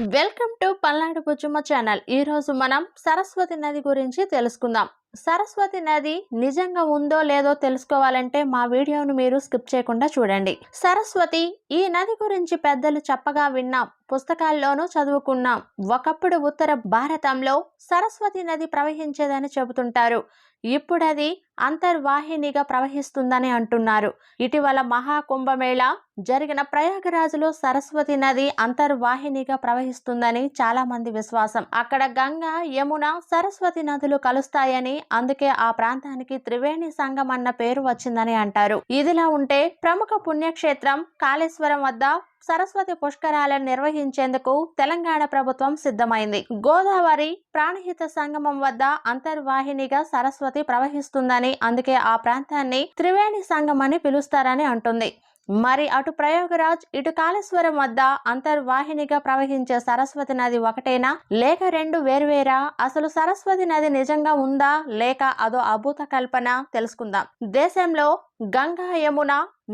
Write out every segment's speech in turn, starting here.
Welcome to Palnadu Bujjamma channel. ఈరోజు మనం సరస్వతి నది గురించి తెలుసుకుందాం. సరస్వతి నది నిజంగా ఉందో లేదో తెలుసుకోవాలంటే మా వీడియోను మీరు స్కిప్ చేయకుండా చూడండి. సరస్వతి ఈ నది గురించి పెద్దలు చెప్పగా విన్నాం పుస్తకాల్లోనూ చదువుకున్నాం ఒకప్పుడు ఉత్తర భారతంలో సరస్వతి నది ప్రవహించేదని చెబుతుంటారు. ఇప్పుడది అంతర్వాహినిగా ప్రవహిస్తుందని అంటున్నారు. ఇటీవల మహాకుంభమేళ జరిగిన ప్రయాగరాజులో సరస్వతి నది అంతర్వాహినిగా ప్రవహిస్తుందని చాలా మంది విశ్వాసం. అక్కడ గంగా యమున సరస్వతి నదులు కలుస్తాయని అందుకే ఆ ప్రాంతానికి త్రివేణి సంగం అన్న పేరు వచ్చిందని అంటారు. ఇదిలా ఉంటే ప్రముఖ పుణ్యక్షేత్రం కాళేశ్వరం వద్ద సరస్వతి పుష్కరాలను నిర్వహించేందుకు తెలంగాణ ప్రభుత్వం సిద్ధమైంది. గోదావరి ప్రాణహిత సంగమం వద్ద అంతర్వాహినిగా సరస్వతి ప్రవహిస్తుందని అందుకే ఆ ప్రాంతాన్ని త్రివేణి సంఘం అని పిలుస్తారని అంటుంది. మరి అటు ప్రయోగరాజ్ ఇటు కాళేశ్వరం వద్ద అంతర్వాహినిగా ప్రవహించే సరస్వతి నది ఒకటేనా? లేక రెండు వేర్వేరా? అసలు సరస్వతి నది నిజంగా ఉందా? లేక అదో అభూత కల్పన? తెలుసుకుందాం. దేశంలో గంగా యమున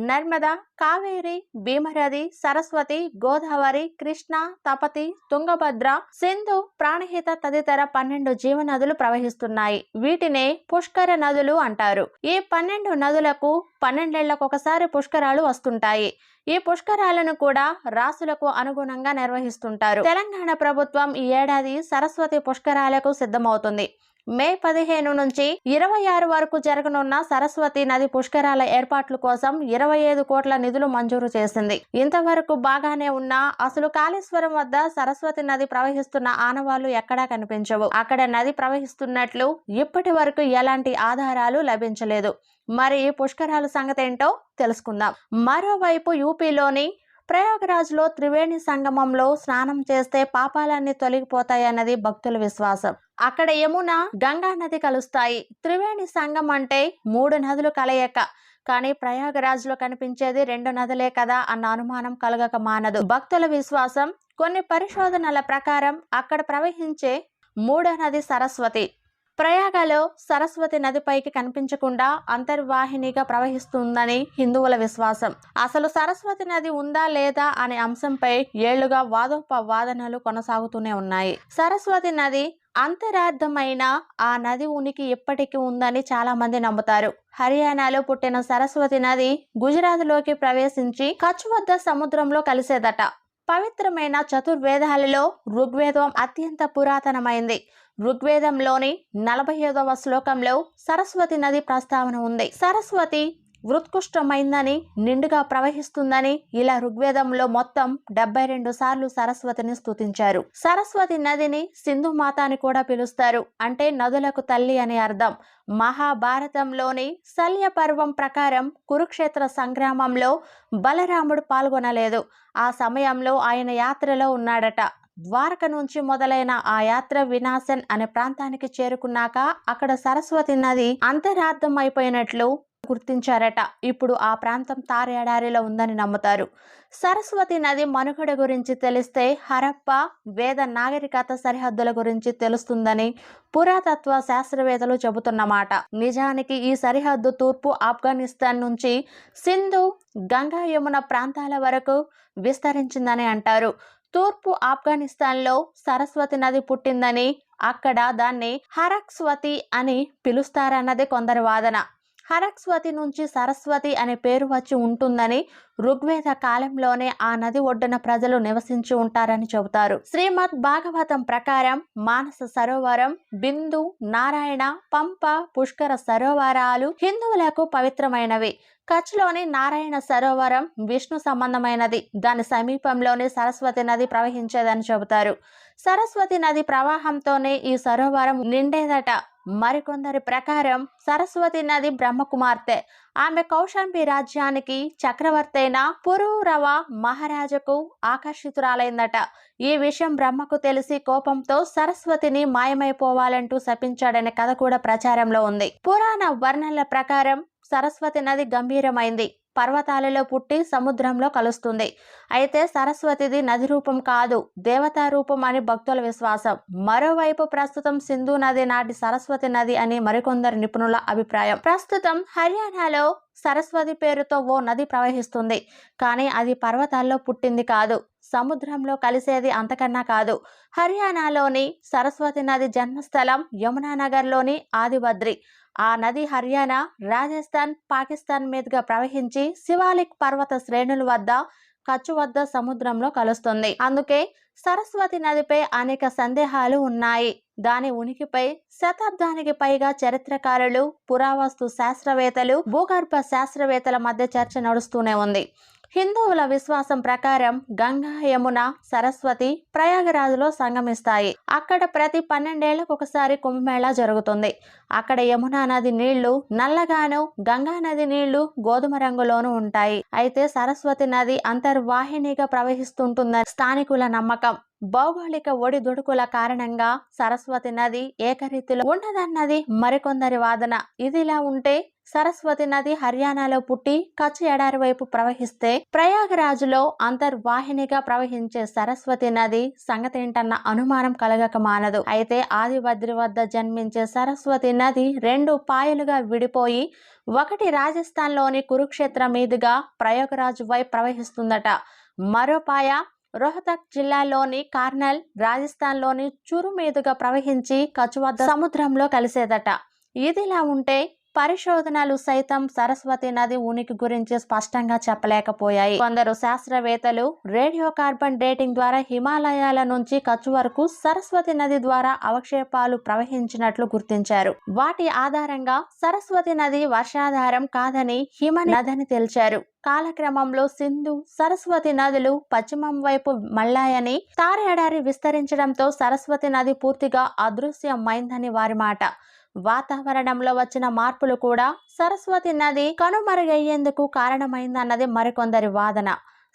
నర్మద కావేరి భీమరది సరస్వతి గోదావరి కృష్ణ తపతి తుంగభద్ర సింధు ప్రాణహిత తదితర పన్నెండు జీవనదులు ప్రవహిస్తున్నాయి. వీటినే పుష్కర నదులు అంటారు. ఈ పన్నెండు నదులకు పన్నెండేళ్ళకు ఒకసారి పుష్కరాలు వస్తుంటాయి. ఈ పుష్కరాలను కూడా రాసులకు అనుగుణంగా నిర్వహిస్తుంటారు. తెలంగాణ ప్రభుత్వం ఈ ఏడాది సరస్వతి పుష్కరాలకు సిద్ధమవుతుంది. మే పదిహేను నుంచి ఇరవై ఆరు వరకు జరగనున్న సరస్వతి నది పుష్కరాల ఏర్పాట్ల కోసం ఇరవై ఐదు కోట్ల నిధులు మంజూరు చేసింది. ఇంతవరకు బాగానే ఉన్న అసలు కాళేశ్వరం వద్ద సరస్వతి నది ప్రవహిస్తున్న ఆనవాళ్ళు ఎక్కడా కనిపించవు. అక్కడ నది ప్రవహిస్తున్నట్లు ఇప్పటి వరకు ఎలాంటి ఆధారాలు లభించలేదు. మరి పుష్కరాల సంగతి ఏంటో తెలుసుకుందాం. మరోవైపు యూపీలోని ప్రయాగరాజ్లో త్రివేణి సంగమంలో స్నానం చేస్తే పాపాలన్నీ తొలగిపోతాయన్నది భక్తుల విశ్వాసం. అక్కడ యమున గంగా నది కలుస్తాయి. త్రివేణి సంగం అంటే మూడు నదులు కలయక కానీ ప్రయాగరాజ్లో కనిపించేది రెండు నదులే కదా అన్న అనుమానం కలగక మానదు. భక్తుల విశ్వాసం కొన్ని పరిశోధనల ప్రకారం అక్కడ ప్రవహించే మూడో నది సరస్వతి. ప్రయాగలో సరస్వతి నదిపైకి కనిపించకుండా అంతర్వాహినిగా ప్రవహిస్తుందని హిందువుల విశ్వాసం. అసలు సరస్వతి నది ఉందా లేదా అనే అంశంపై ఏళ్ళుగా వాదోపవాదనలు కొనసాగుతూనే ఉన్నాయి. సరస్వతి నది అంతరార్థమైన ఆ నది ఉనికి ఇప్పటికీ ఉందని చాలా మంది నమ్ముతారు. హర్యానాలో పుట్టిన సరస్వతి నది గుజరాత్లోకి ప్రవేశించి కచ్ వద్ద సముద్రంలో కలిసేదట. పవిత్రమైన చతుర్వేదాలలో ఋగ్వేదం అత్యంత పురాతనమైంది. ఋగ్వేదంలోని నలభై ఐదవ శ్లోకంలో సరస్వతి నది ప్రస్తావన ఉంది. సరస్వతి ఉత్కృష్టమైందని నిండుగా ప్రవహిస్తుందని ఇలా ఋగ్వేదంలో మొత్తం డెబ్బై రెండు సార్లు సరస్వతిని స్తుతించారు. సరస్వతి నదిని సింధు మాత అని కూడా పిలుస్తారు. అంటే నదులకు తల్లి అని అర్థం. మహాభారతంలోని శల్య పర్వం ప్రకారం కురుక్షేత్ర సంగ్రామంలో బలరాముడు పాల్గొనలేదు. ఆ సమయంలో ఆయన యాత్రలో ఉన్నాడట. ద్వారక నుంచి మొదలైన ఆ యాత్ర వినాశన్ అనే ప్రాంతానికి చేరుకున్నాక అక్కడ సరస్వతి నది అంతరార్థం అయిపోయినట్లు గుర్తించారట. ఇప్పుడు ఆ ప్రాంతం తారేడారిలో ఉందని నమ్ముతారు. సరస్వతి నది మనుగడ గురించి తెలిస్తే హరప్ప వేద నాగరికత సరిహద్దుల గురించి తెలుస్తుందని పురాతత్వ శాస్త్రవేత్తలు చెబుతున్నమాట. నిజానికి ఈ సరిహద్దు తూర్పు ఆఫ్ఘనిస్తాన్ నుంచి సింధు గంగా యమున ప్రాంతాల వరకు విస్తరించిందని అంటారు. తూర్పు ఆఫ్ఘనిస్తాన్లో సరస్వతి నది పుట్టిందని అక్కడ దాన్ని హరక్స్వతి అని పిలుస్తారన్నది కొందరి వాదన. హరక్స్వతి నుంచి సరస్వతి అనే పేరు వచ్చి ఉంటుందని ఋగ్వేద కాలంలోనే ఆ నది ఒడ్డున ప్రజలు నివసించి ఉంటారని చెబుతారు. శ్రీమద్ భాగవతం ప్రకారం మానస సరోవరం బిందు నారాయణ పంప పుష్కర సరోవరాలు హిందువులకు పవిత్రమైనవి. కచ్లోని నారాయణ సరోవరం విష్ణు సంబంధమైనది. దాని సమీపంలోనే సరస్వతి నది ప్రవహించేదని చెబుతారు. సరస్వతి నది ప్రవాహంతోనే ఈ సరోవరం నిండేదట. మరికొందరి ప్రకారం సరస్వతి నది బ్రహ్మకుమార్తె. ఆమె కౌశాంబి రాజ్యానికి చక్రవర్తి అయిన పురూరవ మహారాజుకు ఆకర్షితురాలైందట. ఈ విషయం బ్రహ్మకు తెలిసి కోపంతో సరస్వతిని మాయమైపోవాలంటూ శపించాడనే కథ కూడా ప్రచారంలో ఉంది. పురాణ వర్ణనల ప్రకారం సరస్వతి నది గంభీరమైంది. పర్వతాలలో పుట్టి సముద్రంలో కలుస్తుంది. అయితే సరస్వతిది నది రూపం కాదు దేవతా రూపం అని భక్తుల విశ్వాసం. మరోవైపు ప్రస్తుతం సింధు నది నాటి సరస్వతి నది అని మరికొందరు నిపుణుల అభిప్రాయం. ప్రస్తుతం హర్యానాలో సరస్వతి పేరుతో ఓ నది ప్రవహిస్తుంది. కానీ అది పర్వతాల్లో పుట్టింది కాదు సముద్రంలో కలిసేది అంతకన్నా కాదు. హర్యానాలోని సరస్వతి నది జన్మస్థలం యమునానగర్లోని ఆదిబద్రి ఆ నది హర్యానా రాజస్థాన్ పాకిస్తాన్ మీదుగా ప్రవహించి శివాలిక్ పర్వత శ్రేణుల వద్ద కచ్చు వద్ద సముద్రంలో కలుస్తుంది. అందుకే సరస్వతి నదిపై అనేక సందేహాలు ఉన్నాయి. దాని ఉనికిపై శతాబ్దానికి పైగా చరిత్రకారులు పురావస్తు శాస్త్రవేత్తలు భూగర్భ శాస్త్రవేత్తల మధ్య చర్చ నడుస్తూనే ఉంది. హిందువుల విశ్వాసం ప్రకారం గంగా యమున సరస్వతి ప్రయాగరాజులో సంగమిస్తాయి. అక్కడ ప్రతి పన్నెండేళ్ళకు ఒకసారి కుంభమేళా జరుగుతుంది. అక్కడ యమునా నది నీళ్ళు నల్లగాను గంగా నది నీళ్ళు గోధుమ రంగులోనూ ఉంటాయి. అయితే సరస్వతి నది అంతర్వాహినిగా ప్రవహిస్తుంటుందని స్థానికుల నమ్మకం. భౌగోళిక ఒడిదుడుకుల కారణంగా సరస్వతి నది ఏకరీతిలో ఉండదన్నది మరికొందరి వాదన. ఇదిలా ఉంటే సరస్వతి నది హర్యానాలో పుట్టి కచ్ ఎడారి వైపు ప్రవహిస్తే ప్రయాగరాజులో అంతర్వాహినిగా ప్రవహించే సరస్వతి నది సంగతేంటన్న అనుమానం కలగక మానదు. అయితే ఆదిబద్రి వద్ద జన్మించే సరస్వతి నది రెండు పాయలుగా విడిపోయి ఒకటి రాజస్థాన్లోని కురుక్షేత్ర మీదుగా ప్రయాగరాజు వైపు ప్రవహిస్తుందట. మరో పాయ రోహతక్ జిల్లాలోని కార్నల్ రాజస్థాన్లోని చురు మీదుగా ప్రవహించి కచువద్ద సముద్రంలో కలిసేదట. ఇదిలా ఉంటే పరిశోధనలు సైతం సరస్వతి నది ఉనికి గురించి స్పష్టంగా చెప్పలేకపోయాయి. కొందరు శాస్త్రవేత్తలు రేడియో కార్బన్ డేటింగ్ ద్వారా హిమాలయాల నుంచి కచ్ వరకు సరస్వతి నది ద్వారా అవక్షేపాలు ప్రవహించినట్లు గుర్తించారు. వాటి ఆధారంగా సరస్వతి నది వర్షాధారం కాదని హిమ నదని తేల్చారు. కాలక్రమంలో సింధు సరస్వతి నదులు పశ్చిమం వైపు మళ్ళాయని తారేడారి విస్తరించడంతో సరస్వతి నది పూర్తిగా అదృశ్యమైందని వారి మాట. వాతావరణంలో వచ్చిన మార్పులు కూడా సరస్వతి నది కనుమరుగయ్యేందుకు కారణమైందన్నది మరికొందరి వాదన.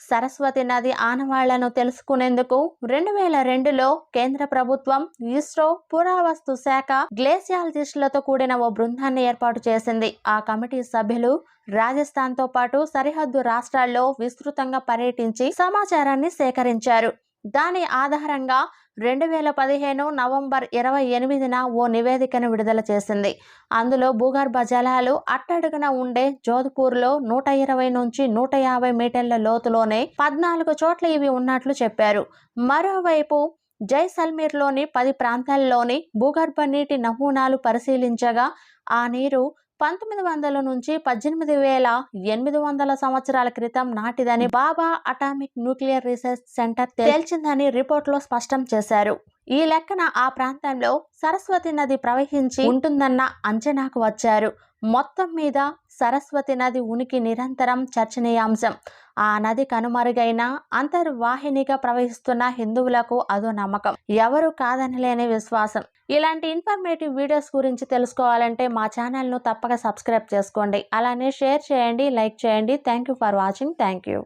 సరస్వతి నది ఆనవాళ్ళను తెలుసుకునేందుకు రెండు వేల రెండులో కేంద్ర ప్రభుత్వం ఇస్రో పురావస్తు శాఖ గ్లేసియాలజిస్టులతో కూడిన ఓ బృందాన్ని ఏర్పాటు చేసింది. ఆ కమిటీ సభ్యులు రాజస్థాన్తో పాటు సరిహద్దు రాష్ట్రాల్లో విస్తృతంగా పర్యటించి సమాచారాన్ని సేకరించారు. దాని ఆధారంగా రెండు వేల పదిహేను నవంబర్ ఇరవై ఎనిమిదిన ఓ నివేదికను విడుదల చేసింది. అందులో భూగర్భ జలాలు అట్టడుగున ఉండే జోధ్పూర్లో నూట ఇరవై నుంచి నూట యాభై మీటర్ల లోతులోనే పద్నాలుగు చోట్ల ఇవి ఉన్నట్లు చెప్పారు. మరోవైపు జైసల్మీర్లోని పది ప్రాంతాల్లోని భూగర్భ నీటి నమూనాలు పరిశీలించగా ఆ నీరు పంతొమ్మిది వందల నుంచి పద్దెనిమిది వేల ఎనిమిది వందల సంవత్సరాల క్రితం నాటిదని Bhabha atomic nuclear research centre తేల్చిందని రిపోర్ట్లో స్పష్టం చేశారు. ఈ లెక్కన ఆ ప్రాంతంలో సరస్వతి నది ప్రవహించి ఉంటుందన్న అంచనాకు వచ్చారు. మొత్తం మీద సరస్వతి నది ఉనికి నిరంతరం చర్చనీయాంశం. ఆ నది కనుమరుగైన అంతర్వాహినిగా ప్రవహిస్తున్న హిందువులకు అదో నమ్మకం. ఎవరు కాదనలేని విశ్వాసం. ఇలాంటి ఇన్ఫర్మేటివ్ వీడియోస్ గురించి తెలుసుకోవాలంటే మా ఛానల్ను తప్పక సబ్స్క్రైబ్ చేసుకోండి. అలానే షేర్ చేయండి లైక్ చేయండి. Thank you for watching. Thank you